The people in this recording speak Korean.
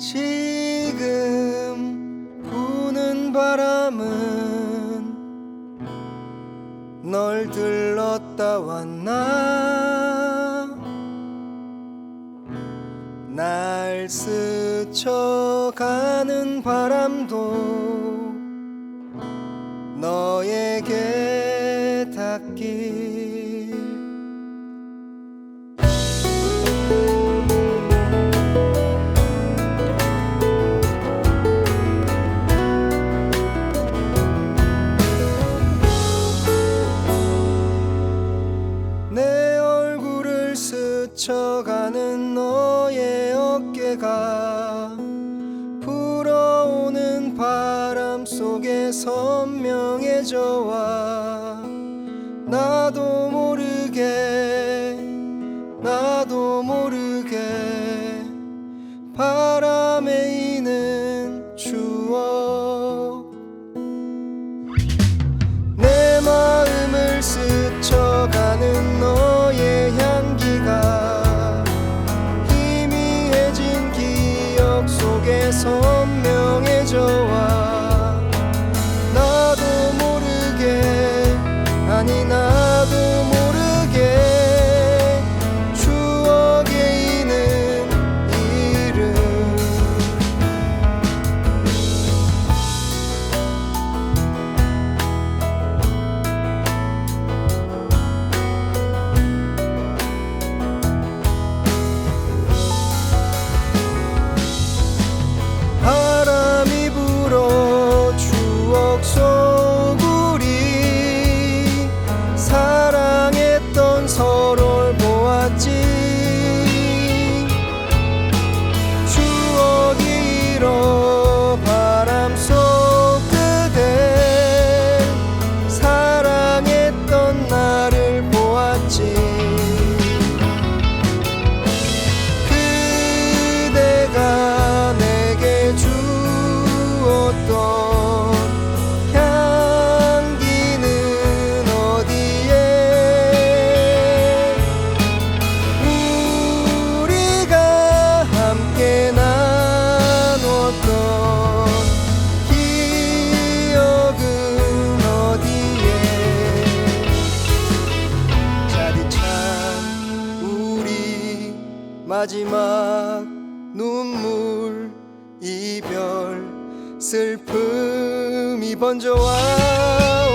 지금 부는 바람은 널 들렀다 왔나? 날 스쳐가는 바람도 너에게 닿길 스쳐가는 너의 어깨가 불어오는 바람 속에 선명해져 와. 나도 모르게 나도 모르게 마지막 눈물 이별 슬픔이 번져와